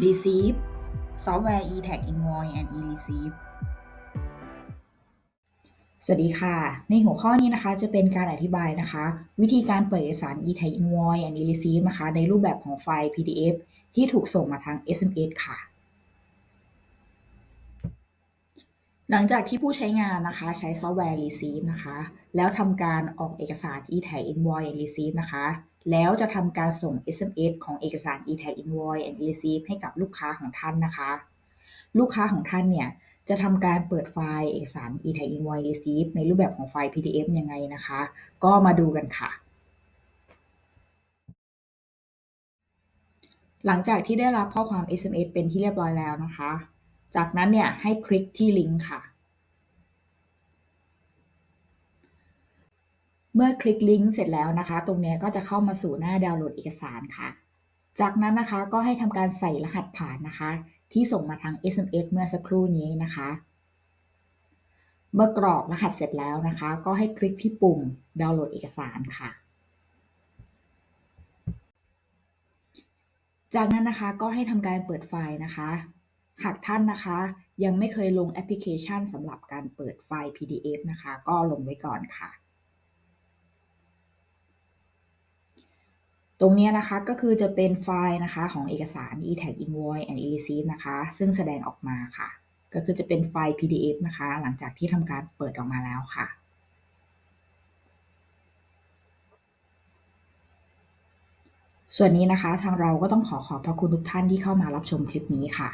receive ซอฟต์แวร์ e-tag invoice and e-receive สวัสดีค่ะ ในหัวข้อนี้นะคะจะเป็นการอธิบายนะคะ วิธีการเปิดเอกสาร e-tag invoice and e-receive นะคะ ในรูปแบบของไฟล์ PDF ที่ถูกส่งมาทาง SMS ค่ะ หลังจากที่ผู้ใช้งานนะคะใช้ซอฟต์แวร์ Receive นะคะ แล้วทำการออกเอกสาร e-tag invoice and receive นะคะ แล้วจะทำการส่ง SMS ของเอกสาร e-tag invoice and receive ให้กับลูกค้าของท่านนะคะ ลูกค้าของท่านเนี่ยจะทำการเปิดไฟล์เอกสาร e-tag invoice receive ในรูปแบบของไฟล์ PDF ยังไงนะคะ ก็มาดูกันค่ะ หลังจากที่ได้รับข้อความ SMS เป็นที่เรียบร้อยแล้วนะคะ จากนั้นเนี่ยให้คลิกที่ลิงก์ค่ะ เมื่อคลิกลิงก์เสร็จแล้วนะคะ ตรงนี้ก็จะเข้ามาสู่หน้าดาวน์โหลดเอกสารค่ะ จากนั้นนะคะก็ให้ทำการใส่รหัสผ่านนะคะ ที่ส่งมาทาง SMS เมื่อสักครู่นี้นะคะ เมื่อกรอกรหัสเสร็จแล้วนะคะ ก็ให้คลิกที่ปุ่มดาวน์โหลดเอกสารค่ะจากนั้นนะคะก็ให้ทำการเปิดไฟล์นะคะ หากท่านนะคะ ยังไม่เคยลงแอปพลิเคชันสำหรับการเปิดไฟล์ PDF นะคะ ก็ลงไว้ก่อนค่ะ ตรงนี้นะคะก็คือจะเป็นไฟล์นะคะของเอกสาร e-tag invoice and e-receipt นะคะ ซึ่งแสดงออกมาค่ะ ก็คือจะเป็นไฟล์ PDF นะคะ หลังจากที่ทำการเปิดออกมาแล้วค่ะส่วนนี้นะคะทางเราก็ต้องขอขอบพระคุณทุกท่านที่เข้ามารับชมคลิปนี้ค่ะ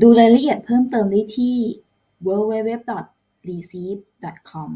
ดูรายละเอียดเพิ่มเติมได้ที่ www.receive.com